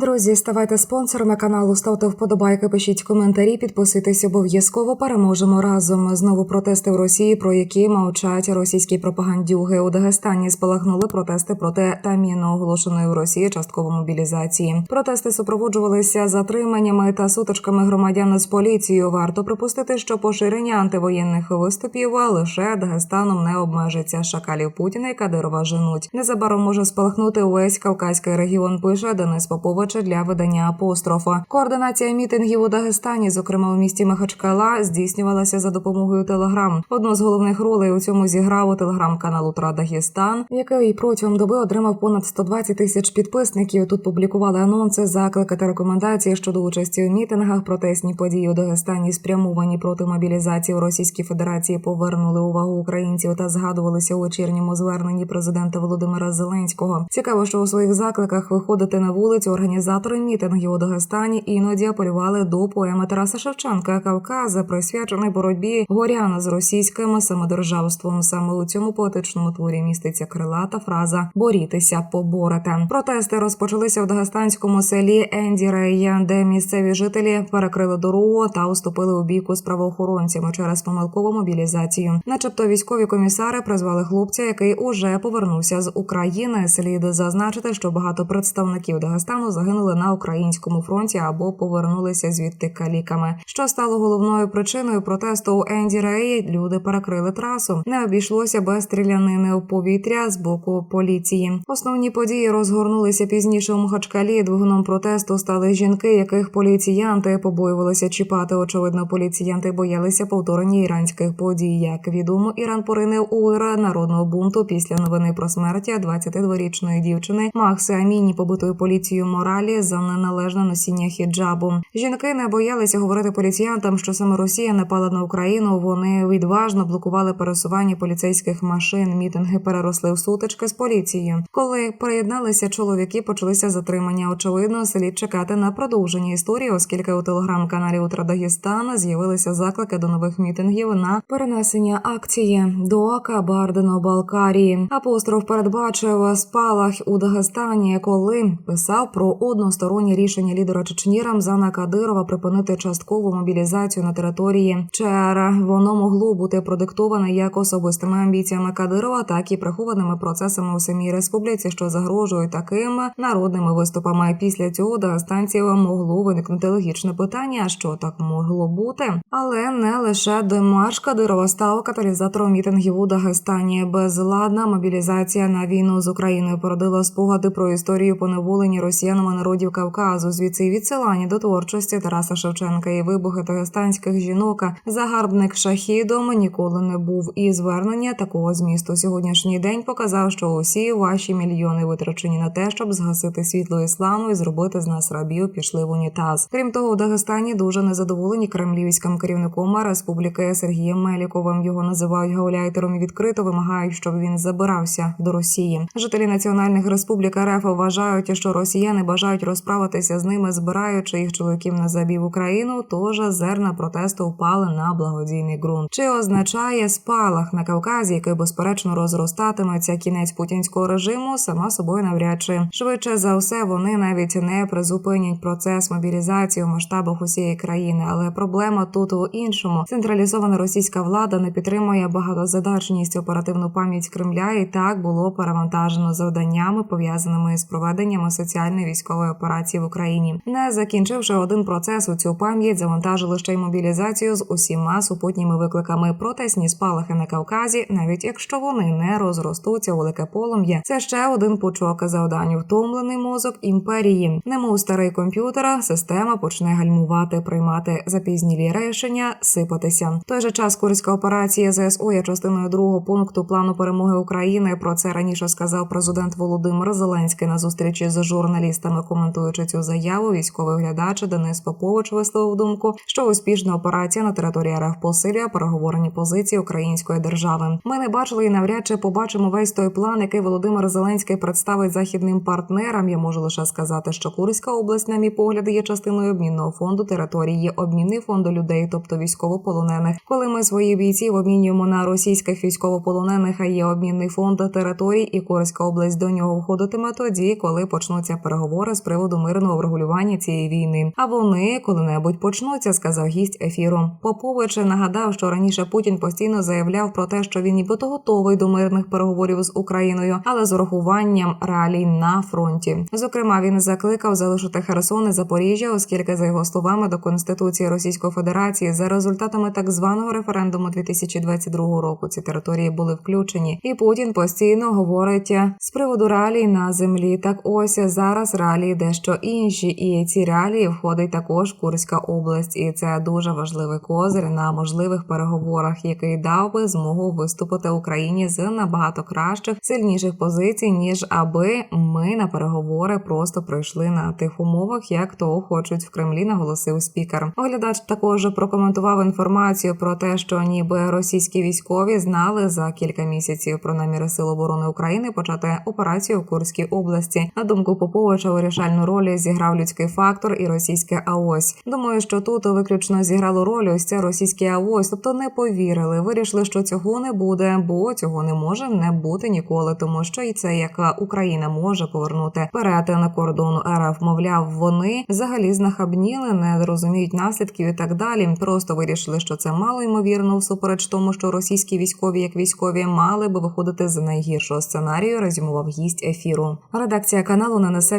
Друзі, ставайте спонсорами каналу, ставте вподобайки, пишіть коментарі, підписуйтесь обов'язково. Переможемо разом. Знову протести в Росії, про які мовчать російські пропагандюги. У Дагестані спалахнули протести проти таміно оголошеної в Росії часткової мобілізації. Протести супроводжувалися затриманнями та сутичками громадян з поліцією. Варто припустити, що поширення антивоєнних виступів лише Дагестаном не обмежиться. Шакалів Путіна і Кадирова женуть. Незабаром може спалахнути увесь Кавказький регіон. Пише Денис Попович для видання апострофа. Координація мітингів у Дагестані, зокрема у місті Махачкала, здійснювалася за допомогою Телеграм. Одну з головних ролей у цьому зіграв телеграм-канал Утра Дагестан, який протягом доби отримав понад 120 тисяч підписників. Тут публікували анонси, заклики та рекомендації щодо участі у мітингах. Протестні події у Дагестані спрямовані проти мобілізації у Російській Федерації. Повернули увагу українців та згадувалися у вечірньому зверненні президента Володимира Зеленського. Цікаво, що у своїх закликах виходити на вулицю організатори мітингів у Дагестані іноді апелювали до поеми Тараса Шевченка Кавказа, присвячений боротьбі горяна з російським самодержавством. Саме у цьому поетичному творі міститься крилата фраза Борітися, поборете. Протести розпочалися в дагестанському селі Ендірея, де місцеві жителі перекрили дорогу та уступили у бійку з правоохоронцями через помилкову мобілізацію. Начебто військові комісари призвали хлопця, який уже повернувся з України. Слід зазначити, що багато представників Дагестану загинули на українському фронті або повернулися звідти каліками. Що стало головною причиною протесту у Енді Реї? Люди перекрили трасу. Не обійшлося без стрілянини у повітря з боку поліції. Основні події розгорнулися пізніше у Махачкалі. Двигуном протесту стали жінки, яких поліціянти побоювалися чіпати. Очевидно, поліціянти боялися повторення іранських подій. Як відомо, Іран поринив у ІРА народного бунту після новини про смерть 22-річної дівчини Макси Аміні, побитої поліцією моралі за неналежне носіння хіджабу. Жінки не боялися говорити поліціянтам, що саме Росія напала на Україну. Вони відважно блокували пересування поліцейських машин. Мітинги переросли в сутички з поліцією. Коли приєдналися чоловіки, почалися затримання. Очевидно, слід чекати на продовження історії, оскільки у телеграм-каналі Утра Дагестана з'явилися заклики до нових мітингів на перенесення акції до Кабардино-Балкарії. Апостроф передбачив спалах у Дагестані, коли писав про одностороннє рішення лідера Чечні Рамзана Кадирова припинити часткову мобілізацію на території ЧР. Воно могло бути продиктоване як особистими амбіціями Кадирова, так і прихованими процесами у самій республіці, що загрожують таким народними виступами. Після цього дагестанців могло виникнути логічне питання, що так могло бути, але не лише демарш Кадирова став каталізатором мітингів у Дагестані. Безладна мобілізація на війну з Україною породила спогади про історію поневолення росіянами народів Кавказу. Звідси й відсилання до творчості Тараса Шевченка і вибухи дагестанських жінок. Загарбник шахідом ніколи не був. І звернення такого змісту сьогоднішній день показав, що усі ваші мільйони витрачені на те, щоб згасити світло ісламу і зробити з нас рабів, пішли в унітаз. Крім того, в Дагестані дуже незадоволені кремлівським керівником республіки Сергієм Меліковим. Його називають гауляйтером і відкрито вимагають, щоб він забирався до Росії. Жителі національних республік РФ вважають, що росіяни бажають розправитися з ними, збираючи їх чоловіків на забій в Україну. Тож зерна протесту впали на благодійний ґрунт. Чи означає спалах на Кавказі, який безперечно розростатиметься кінець путінського режиму? Сама собою навряд чи швидше за все вони навіть не призупинять процес мобілізації у масштабах усієї країни. Але проблема тут у іншому. Централізована російська влада не підтримує багатозадачність оперативну пам'ять Кремля, і так було перевантажено завданнями, пов'язаними з проведенням соціальної військової операції в Україні. Не закінчивши один процес у цю пам'ять, завантажили ще й мобілізацію з усіма супутніми викликами протесні спалахи на Кавказі, навіть якщо вони не розростуться у велике полум'я. Це ще один пучок завдань. Втомлений мозок імперії. Немов старий комп'ютер, система почне гальмувати, приймати запізнілі рішення, сипатися. Той же час курська операція ЗСУ є частиною другого пункту плану перемоги України. Про це раніше сказав президент Володимир Зеленський на зустрічі з журналістами, коментуючи цю заяву. Військовий глядач Денис Попович висловив думку, що успішна операція на території РФ посилює переговорні позиції української держави. Ми не бачили і навряд чи побачимо весь той план, який Володимир Зеленський представить західним партнерам. Я можу лише сказати, що Курська область, на мій погляд, є частиною обмінного фонду території, є обмінний фонд людей, тобто військовополонених. Коли ми свої бійців обмінюємо на російських військовополонених, а є обмінний фонд територій, і Курська область до нього входитиме тоді, коли почнуться переговори переговори з приводу мирного врегулювання цієї війни. А вони коли-небудь почнуться, сказав гість ефіру. Попович нагадав, що раніше Путін постійно заявляв про те, що він нібито готовий до мирних переговорів з Україною, але з урахуванням реалій на фронті. Зокрема, він закликав залишити Херсон і Запоріжжя, оскільки за його словами до конституції Російської Федерації за результатами так званого референдуму 2022 року ці території були включені, і Путін постійно говорить з приводу реалій на землі. Так ось зараз реалії дещо інші, і ці реалії входить також Курська область, і це дуже важливий козир на можливих переговорах, який дав би змогу виступити Україні з набагато кращих, сильніших позицій, ніж аби ми на переговори просто прийшли на тих умовах, як того хочуть в Кремлі, наголосив спікер. Оглядач також прокоментував інформацію про те, що ніби російські військові знали за кілька місяців про наміри Сил оборони України почати операцію в Курській області. На думку Поповича, вирішальну роль зіграв людський фактор і російське АОС. Думаю, що тут виключно зіграло роль ось це російське АОС, тобто не повірили. Вирішили, що цього не буде, бо цього не може не бути ніколи, тому що і це як Україна може повернути перетин кордону РФ. Мовляв, вони взагалі знахабніли, не розуміють наслідків і так далі. Просто вирішили, що це мало ймовірно, всупереч тому, що російські військові, як військові, мали би виходити з найгіршого сценарію. Резюмував гість ефіру. Редакція каналу не несе